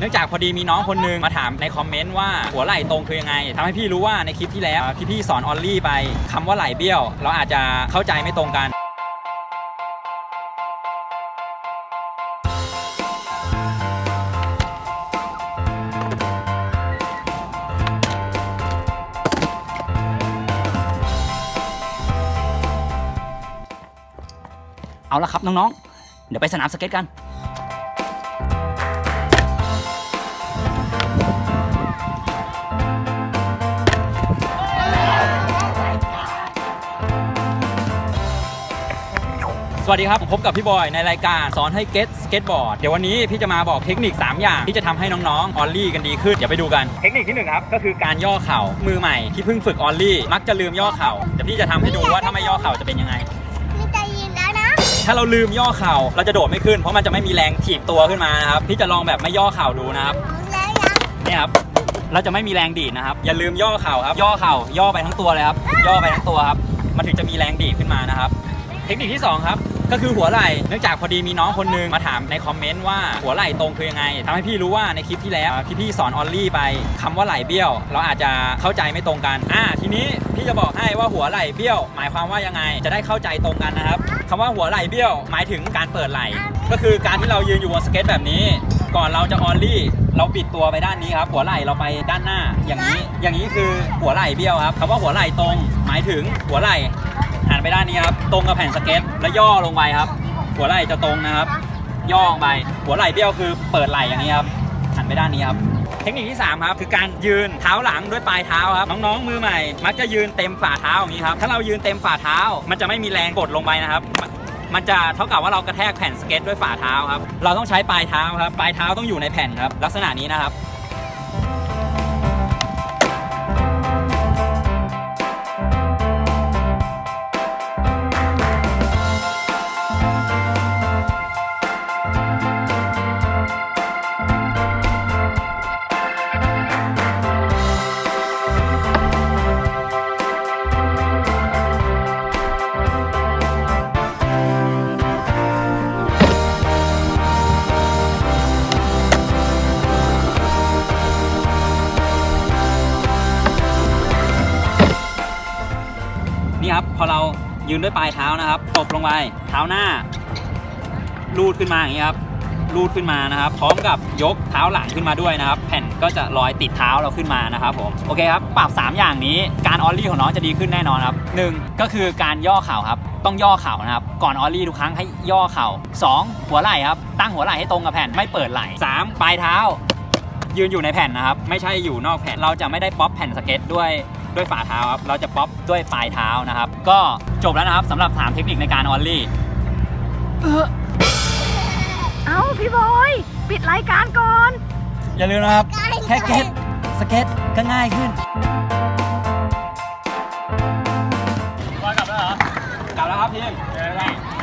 เนื่องจากพอดีมีน้องคนหนึงมาถามในคอมเมนต์ว่าหัวไหล่ตรงคือยังไงทำให้พี่รู้ว่าในคลิปที่แล้วที่พี่สอนออลลี่ไปคำว่าไหล่เบี้ยว เราอาจจะเข้าใจไม่ตรงกัน เอาละครับน้องๆ เดี๋ยวไปสนามสเก็ตกัน สวัสดีครับผมพบกับพี่บอยในรายการสอนให้เก็ตสเก็ตบอร์ด เดี๋ยววันนี้พี่จะมาบอกเทคนิค 3 อย่าง ที่จะทำให้น้องๆ ออลลี่กันดีขึ้น เดี๋ยวไปดูกัน เทคนิคที่หนึ่งครับ ก็คือการย่อเข่า มือใหม่ที่เพิ่งฝึกออลลี่ มักจะลืมย่อเข่า เดี๋ยวพี่จะทำให้ดูว่าถ้าไม่ย่อเข่าจะเป็นยังไงนี่ใจเย็นแล้วนะถ้าเราลืมย่อเข่าเราจะโดดไม่ขึ้น เพราะมันจะไม่มีแรงถีบตัวขึ้นมานะครับพี่จะลองแบบไม่ย่อเข่าดูนะครับแล้วยังเนี่ยครับเราจะไม่มีแรงดีดนะครับ อย่าลืมย่อเข่าครับ ย่อเข่าย่อไปทั้งตัวเลยครับ ย่อไปทั้งตัวครับ มันถึงจะมีแรงดีดขึ้นมานะครับ เทคนิคที่สองครับ ก็คือหัวไหล่เนื่องจากพอดีมีน้องคนหนึงมาถามในคอมเมนต์ว่าหัวไหล่ตรงคือยังไงทำให้พี่รู้ว่าในคลิปที่แล้วที่พี่สอนออลลี่ไปคำว่าไหล่เบี้ยว เราอาจจะเข้าใจไม่ตรงกันอ่าทีนี้พี่จะบอกให้ว่าหัวไหล่เบี้ยว หมายความว่ายังไงจะได้เข้าใจตรงกันนะครับคำว่าหัวไหล่เบี้ยว หมายถึงการเปิดไหล่ก็คือการที่เรายืนอยู่บนสเก็ตแบบนี้ ก่อนเราจะออลลี่ เราบิดตัวไปด้านนี้ครับ หัวไหล่เราไปด้านหน้า อย่างนี้ อย่างนี้คือหัวไหล่เบี้ยวครับคำว่าหัวไหล่ตรง หมายถึงหัวไหล่ นไปด้านนี้ครับ ตรงกับแผ่นสเก็ตแล้วย่อลงไปครับ หัวไหล่จะตรงนะครับ ย่อลงไป หัวไหล่เบี้ยวคือเปิดไหล่อย่างนี้ครับหันไปด้านนี้ครับ เทคนิคที่ 3 ครับ คือการยืนเท้าหลังด้วยปลายเท้าครับ น้องๆ มือใหม่ มักจะยืนเต็มฝ่าเท้าอย่างนี้ครับถ้าเรายืนเต็มฝ่าเท้า มันจะไม่มีแรงกดลงไปนะครับมันจะเท่ากับว่าเรากระแทกแผ่นสเก็ตด้วยฝ่าเท้าครับ เราต้องใช้ปลายเท้าครับ ปลายเท้าต้องอยู่ในแผ่นครับ ลักษณะนี้นะครับ ครับ พอเรายืนด้วยปลายเท้านะครับตบลงไปเท้าหน้า ลูดขึ้นมาอย่างนี้ครับลูดขึ้นมานะครับ พร้อมกับยกเท้าหลังขึ้นมาด้วยนะครับ แผ่นก็จะลอยติดเท้าเราขึ้นมานะครับผมโอเคครับปรับ 3 อย่างนี้การออลลี่ของน้องจะดีขึ้นแน่นอนครับหนึ่งก็คือการย่อเข่าครับ ต้องย่อเข่านะครับ ก่อนออลลี่ทุกครั้งให้ย่อเข่าสองหัวไหล่ครับ ตั้งหัวไหล่ให้ตรงกับแผ่นไม่เปิดไหล่สามปลายเท้า ยืนอยู่ในแผ่นนะครับ ไม่ใช่อยู่นอกแผ่นเราจะไม่ได้ป๊อปแผ่นสเก็ตด้วย ด้วยฝ่าเท้าครับ เราจะป๊อปด้วยปลายเท้านะครับ ก็จบแล้วนะครับสำหรับถามเทคนิคในการออลลี่เอ้าพี่บอย ปิดรายการก่อน อย่าลืมนะครับ แค่เก็ตสเก็ตก็ง่ายขึ้นบอยกลับแล้วเหรอกลับแล้วครับพี่